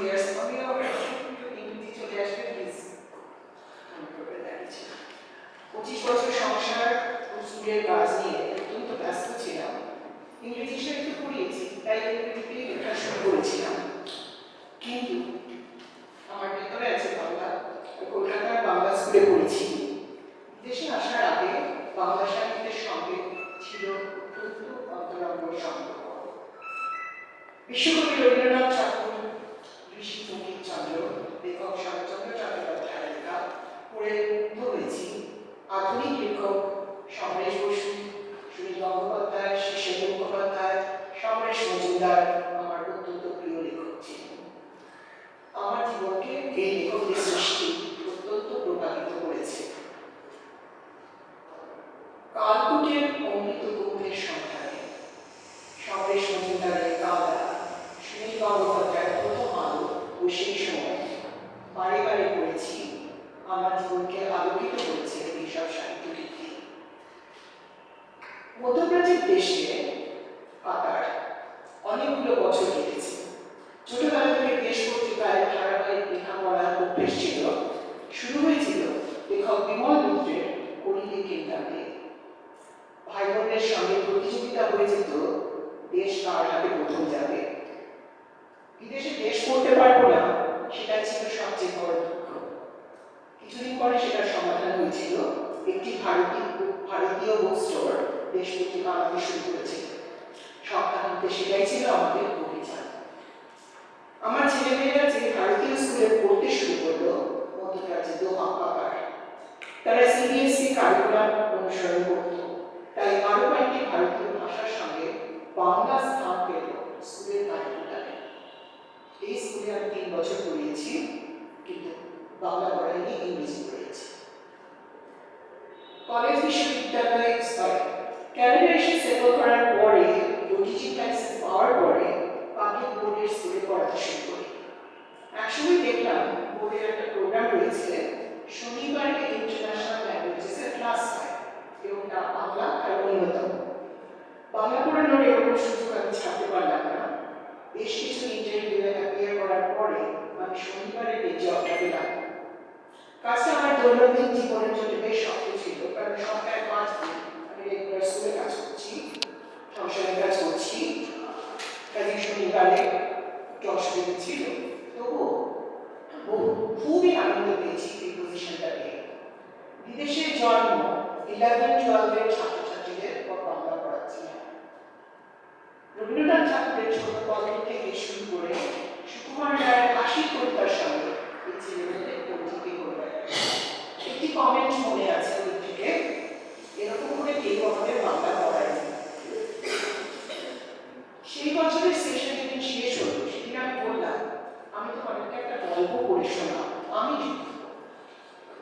years পড়ে মুগ্ধ আধুনিক লেখক সমরেশ বসু, সুনীল গঙ্গোপাধ্যায় শিশেন্দ্র মুখোপাধ্যায়, সমরেশ মজুমদার আমার অত্যন্ত প্রিয় লেখক ছিলেন। আমার জীবনকে এই লেখকদের সৃষ্টি অত্যন্ত প্রভাবিত করেছে। কালকুটের অমৃত কুম্ভের সন্ধানে সমরেশ মজুমদারের কাদা সুনীল গঙ্গোপাধ্যায়ের প্রথম আলো ও সেই সময় বারে বারে পড়েছি আমার জীবনকে আলোকিত করেছে এইসব সাহিত্য কীর্তি মধ্যপ্রাচ্যের দেশে কাতার অনেকগুলো বছর কেটেছে। ছোটবেলা থেকে দেশ পত্রিকায় ধারাবাহিক লেখাপড়ার অভ্যেস ছিল, শুরু হয়েছিল লেখক বিমল মিত্রের করিলে কেন্দ্রাতে। ভাই বোনের সঙ্গে প্রতিযোগিতা হয়ে যেত, দেশ কার হাতে প্রথম যাবে? বিদেশে দেশ পড়তে পারব না, সেটা ছিল সবচেয়ে বড় দুঃখ। কিছুদিন পরে সেটার সমাধান হয়েছিল একটি ভারতীয় ভারতীয় বুক স্টোর দেশ পত্রিকা আমাকে শুরু করেছিল সপ্তাহান্তে সেটাই ছিল আমাদের অভিযান আমার ছেলেমেয়েরা যে ভারতীয় স্কুলে পড়তে শুরু করল মধ্যপ্রাচ্যে দোহাকার তারা সিবিএসসি কারিকুলাম অনুসরণ করত। তাই আরও কয়েকটি ভারতীয় ভাষার সঙ্গে বাংলা স্থান পেল স্কুলের কারিকুলামে এই স্কুলে আমি তিন বছর পড়িয়েছি, কিন্তু বাংলা পড়াইনি, ইংরেজি পড়িয়েছি। কলেজ বিশ্ববিদ্যালয়ে সরি এসে সেটেল করার পরে ও টিচিং পাওয়ার পরে পাবলিক বোর্ডের স্কুলে পড়াতে শুরু করি। একসময় দেখলাম বোর্ডের একটা প্রোগ্রাম রয়েছে। শনিবারে ইন্টারন্যাশনাল ল্যাঙ্গুয়েজেসের ক্লাস হয়। এবং তা বাংলা আর অন্যতম। বাংলা পড়ানোর এরকম সুযোগ আমি ছাড়তে পারলাম না। বেশ কিছু ইন্টারভিউয়ে অ্যাপিয়ার করার পরে আমি শনিবারের এই জবটা পেলাম। কাজটা আমার দৈনন্দিন জীবনের জন্য বেশ শক্ত ছিল। কারণ সপ্তাহে পাঁচ দিন। রেগুলার স্কুলে কাজ করছি সংসারের কাজ করছি কাজে শনিবারে একটু অসুবিধা ছিল তবুও খুবই আনন্দ পেয়েছি এই পজিশনটা পেয়ে বিদেশে জন্ম ইলেভেন টুয়েলভের ছাত্রছাত্রীদের ওর বাংলা পড়াচ্ছিলাম রবীন্দ্রনাথ ঠাকুরের ছোট পকেট থেকে শুরু করে সুকুমার রায়ের আশি কবিতার সঙ্গে এই ছেলেমেয়েদের পরিচিতি করবে একটি কমেন্ট মনে আছে ওই থেকে এরকম করে কেউ আমাদের বাংলা পড়ায়নি সেই বছরের সেশন যেদিন শেষ হলো সেদিন আমি বললাম আমি তোমাদেরকে একটা গল্প পড়ে শোনাব আমি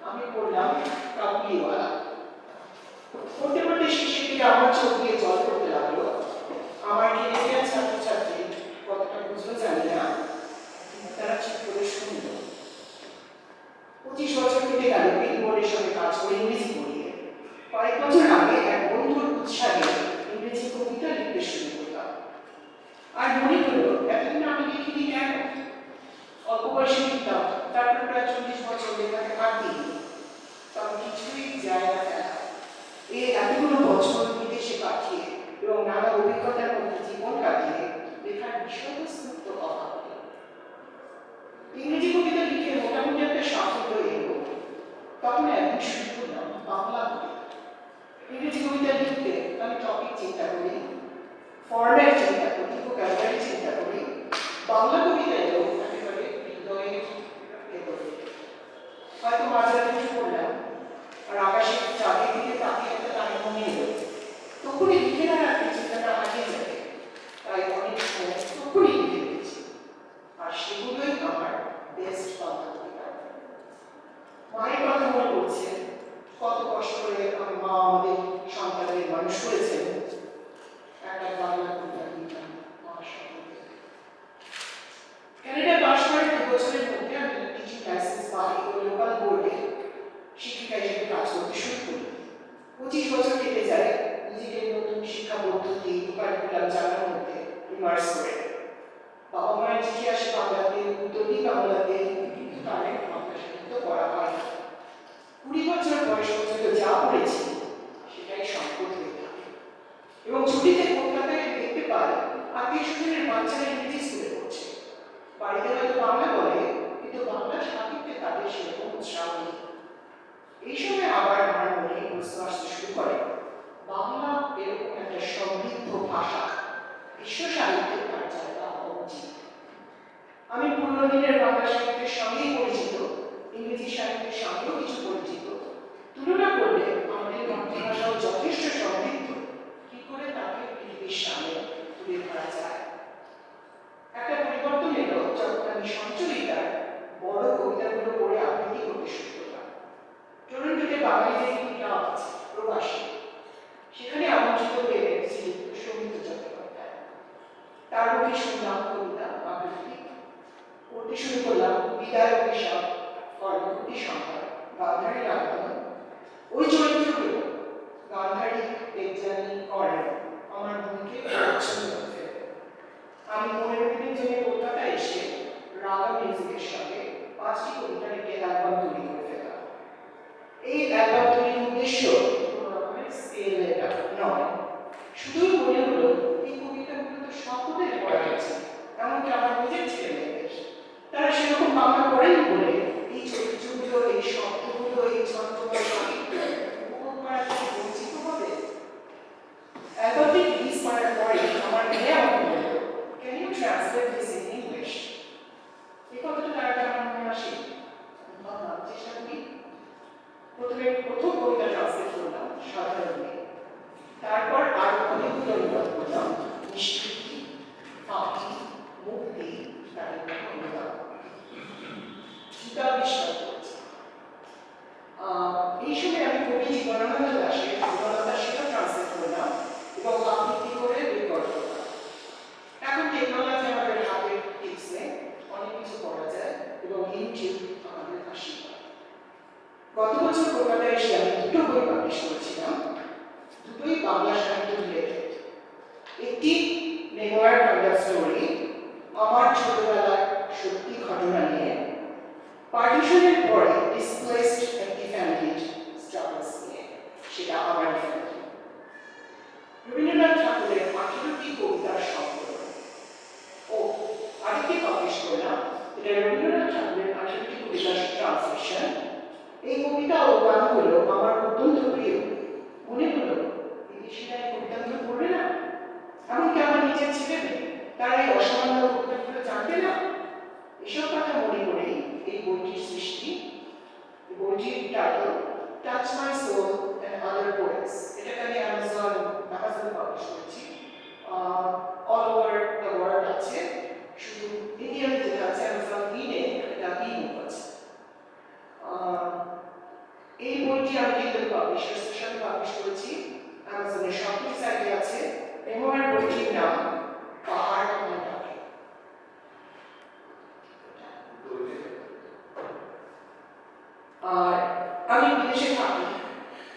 আমি পড়লাম কাবুলিওয়ালা পড়তে পড়তে শেষের দিকে আমার চোখ দিয়ে জল পড়তে লাগল আমার কেরিয়ার ছাত্রছাত্রী কতটা বুঝলো জানি না কিন্তু তারা চুপ করে শুনলো পঁচিশ বছর কেটে গেল এই বোর্ডের সঙ্গে কাজ করে ইংরেজি পড়িয়ে কয়েক বছর আগে এক বন্ধুর উৎসাহে ইংরেজি কবিতা লিখতে শুরু করলাম আর মনে হলো এতদিন আমি লিখিনি কেন অল্প বয়সে লিখতাম তারপর প্রায় চল্লিশ বছর হাত দিই তখন কিছুই যায় না এই এতগুলো বছর বিদেশে পাঠিয়ে এবং নানা অভিজ্ঞতার মধ্যে জীবন কাটিয়ে লেখার বিষয়বস্তু তো অভাব ইংরেজি কবিতা লিখে মোটামুটি একটা সাফল্য এলো। তখন একদিন শুরু করলাম বাংলা ইংরেজি কবিতা লিখতে আমি টপিক চিন্তা করি ফরম্যাট চিন্তা করি ভোকাবুলারি চিন্তা করি, বাংলা কবিতা এলো। হয়তো মাঝরাতে কিছু করলাম আর আকাশে চাঁদের দিকে তাকিয়ে একটা তাকে কমিয়ে দেবে তখনই লিখে না রাখতে চিন্তাটা হারিয়ে যাবে তাই অনেক সময় তখনই লিখে দিয়েছি। আর সেগুলোই আমার বেস্ট মায়ের কথা মনে করছে কত কষ্ট করে আমার মা আমাদের সন্তানের মানুষ করেছেন একটা বাংলা কবিতা মা সম্পর্কে। ক্যানাডায় বাস করেন দু বছরের সেখানে আমন্ত্রিত পেলেন শ্রীযুক্ত সৌমিত্র চট্টোপাধ্যায়। তার মুখে শুনলাম কবিতা আবৃত্তি পড়তে শুরু করলাম বিদায় অভিশাপ কর্মকুটি সংহার বাধারের আন্দোলন ওই চরিত্র উচিত আমাদের আশীর্বাদ গত বছর কলকাতায় এসে আমি দুটো বই পাবলিশ করেছিলাম। দুটোই বাংলা সাহিত্য রিলেটেড একটি মেমোয়ার কান্ডার স্টোরি আমার ছোটবেলার সত্যি ঘটনা নিয়ে। পার্টিশনের পরে ডিসপ্লেসড একটি ফ্যামিলির তার এই অসামান্য উদ্যোগগুলো জানতে না? এসব কথা মনে করেই এই বইটির সৃষ্টি বইটির title touch my soul and other poets এটাকে আমি অ্যামাজন অ্যামাজন পাবলিশ করেছি অল ওভার দ্য ওয়ার্ল্ড আছে। আর আমি বিদেশে থাকি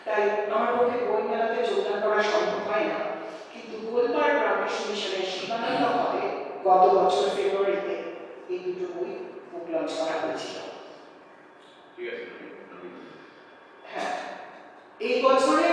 তাই আমার পক্ষে বই মেলাতে যোগদান করা সম্ভব হয় না। কিন্তু গোলপার রামকৃষ্ণ মিশনের শিবানন্দ হবে গত বছর ফেব্রুয়ারিতে এই দুটো বই বুক লঞ্চ করা হয়েছিল। হ্যাঁ এই বছরে